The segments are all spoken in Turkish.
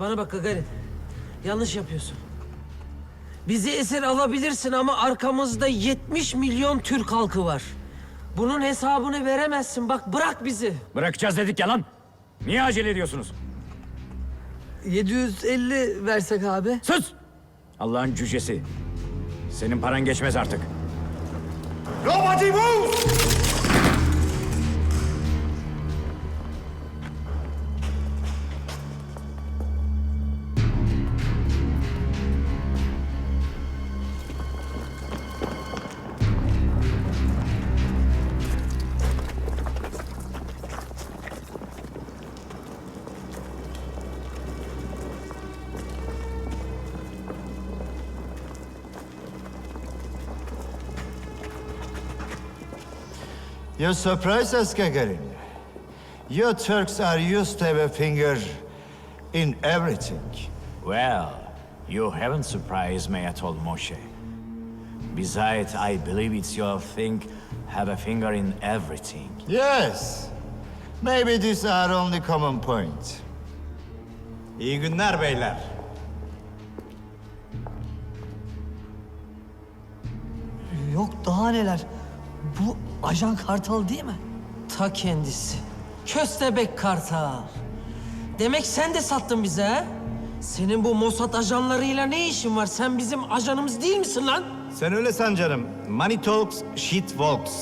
Bana bak Gagarin. Yanlış yapıyorsun. Bizi esir alabilirsin ama arkamızda 70 milyon Türk halkı var. Bunun hesabını veremezsin. Bak bırak bizi. Bırakacağız dedik ya lan. Niye acele ediyorsunuz? 750 versek abi. Sus! Allah'ın cücesi. Senin paran geçmez artık. Nobody move! You're surprised us, Gagarin. You Turks are used to have a finger in everything. Well, you haven't surprised me at all, Moshe. Besides, I believe it's your thing, have a finger in everything. Yes. Maybe this our only common point. İyi günler beyler. Yok daha neler. Bu ajan kartal değil mi? Ta kendisi. Köstebek Kartal. Demek sen de sattın bize ha? Senin bu Mossad ajanlarıyla ne işin var? Sen bizim ajanımız değil misin lan? Sen öyle san canım. Money talks, shit walks.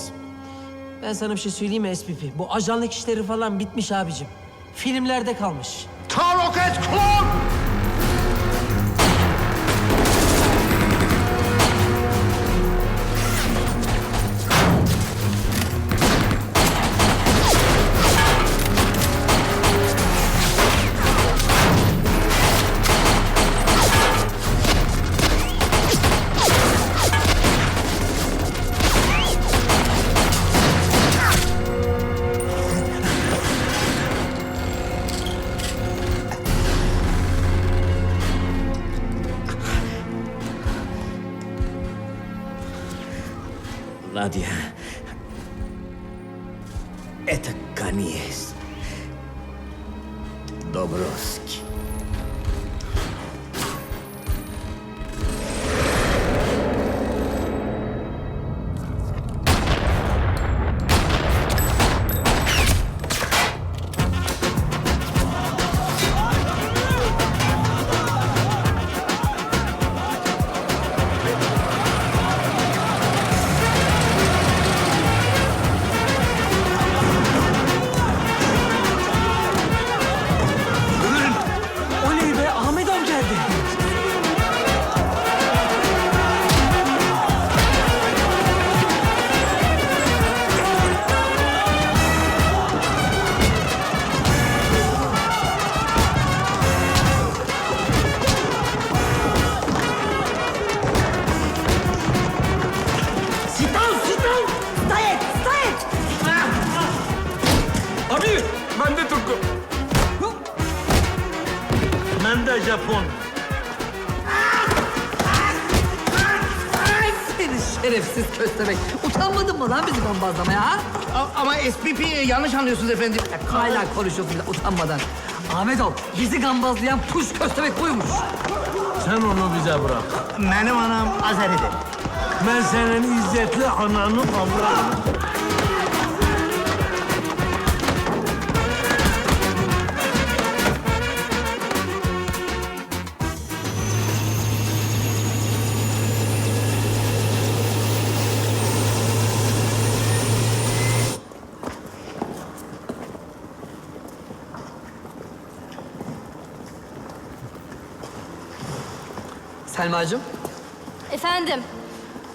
Ben sana bir şey söyleyeyim mi SPP? Bu ajanlık işleri falan bitmiş abicim. Filmlerde kalmış. Taroket klon! Nadia. Это конец. Добровский. Şerefsiz köstebek. Utanmadın mı lan bizi bombazlamaya ha? Ama SPP yanlış anlıyorsunuz efendim. Hala konuşuyorsun bile utanmadan. Ahmet ol, bizi gambazlayan puş köstebek buymuş. Sen onu bize bırak. Benim anam Azeri'dir. Ben senin izzetli ananı avradım. Selma'cığım, Efendim,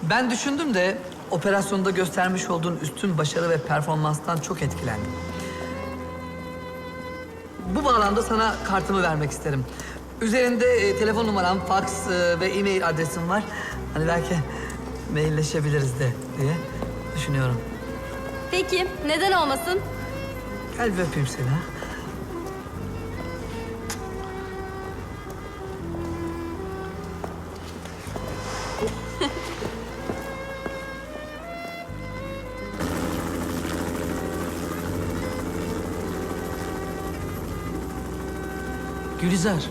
ben düşündüm de operasyonda göstermiş olduğun üstün başarı ve performanstan çok etkilendim. Bu bağlamda sana kartımı vermek isterim. Üzerinde e, telefon numaram, fax e, ve e-mail adresim var. Hani belki mailleşebiliriz de diye düşünüyorum. peki neden olmasın? Gel bir öpeyim seni ha. Gülizar,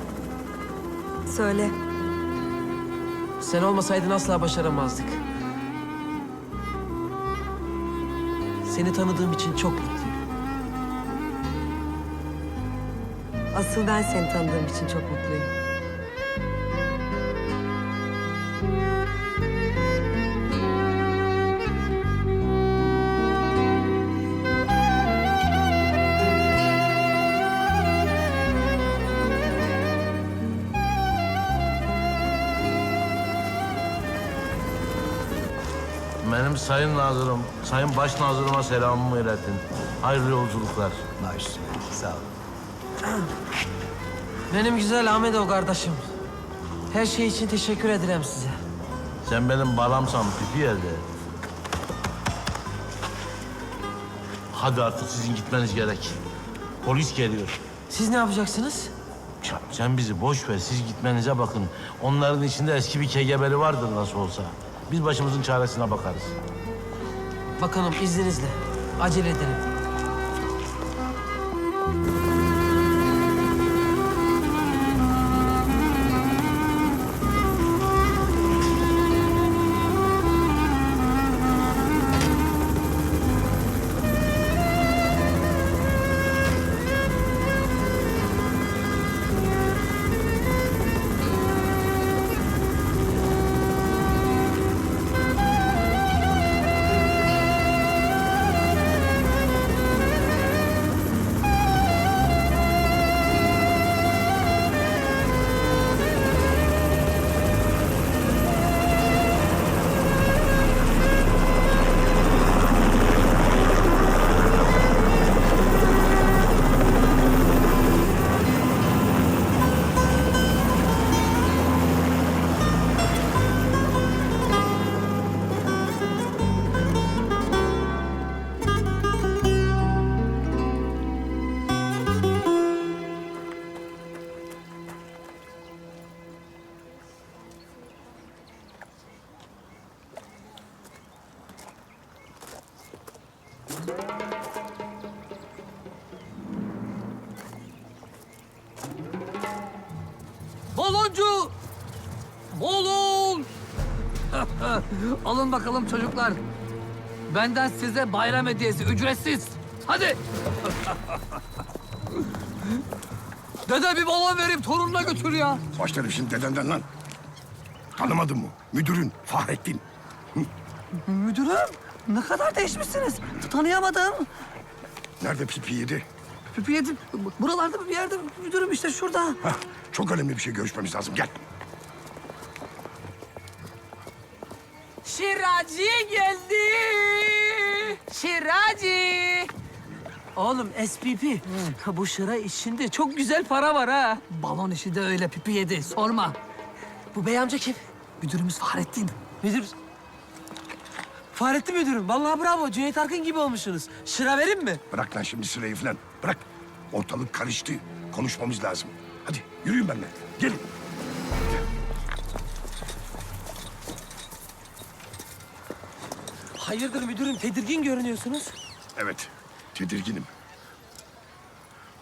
Söyle. Sen olmasaydın asla başaramazdık. Seni tanıdığım için çok mutluyum. Asıl ben seni tanıdığım için çok mutluyum. Benim sayın nazırım, sayın baş nazırıma selamımı iletin. Hayırlı yolculuklar. Baş. Sağ ol. Benim güzel Ahmet o kardeşim. Her şey için teşekkür ederim size. Sen benim balamsan pipi yerde. Hadi artık sizin gitmeniz gerek. Polis geliyor. Siz ne yapacaksınız? Ya Sen bizi boş ver, siz gitmenize bakın. Onların içinde eski bir KGB'li vardır nasıl olsa. Biz başımızın çaresine bakarız. Bakanım izninizle. Acele edelim. Baloncu! Balon! Alın bakalım çocuklar. Benden size bayram hediyesi ücretsiz. Hadi. Dede bir balon vereyim torununa götür ya. Başlarım şimdi dedenden lan. Tanımadın mı? Müdürün Fahrettin. Müdürüm ne kadar değişmişsiniz. Tanıyamadım. Nerede pipi yedi? Pipi yedim. Buralarda bir yerde müdürüm işte şurada. Hah, çok önemli bir şey görüşmemiz lazım. Gel. Şiracı geldi. Şiracı. Oğlum SPP. Bu şıra işinde çok güzel para var ha. Balon işi de öyle pipi yedi sorma. Bu bey amca kim? Müdürümüz Fahrettin. Müdür. Fahrettin müdürüm. Vallahi bravo. Cüneyt Arkın gibi olmuşsunuz. Şıra verin mi? Bırak lan şimdi sırayı falan. Bırak. Ortalık karıştı. Konuşmamız lazım. Hadi yürüyün benimle. Gelin. Hayırdır müdürüm? Tedirgin görünüyorsunuz. Evet. Tedirginim.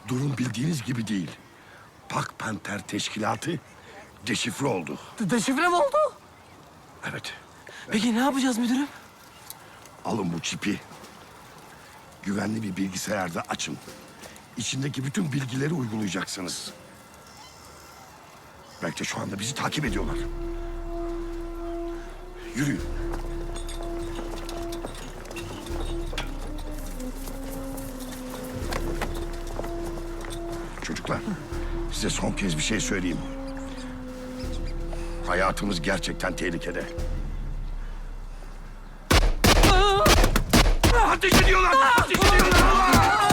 Durum bildiğiniz gibi değil. Pak Panter Teşkilatı deşifre oldu. De- Deşifre mi oldu? Evet. Peki ne yapacağız müdürüm? Alın bu çipi. Güvenli bir bilgisayarda açın. İçindeki bütün bilgileri uygulayacaksınız. Belki de şu anda bizi takip ediyorlar. Yürüyün. Çocuklar, size son kez bir şey söyleyeyim. Hayatımız gerçekten tehlikede. Ateş ediyorlar! Ateş ah! ediyorlar!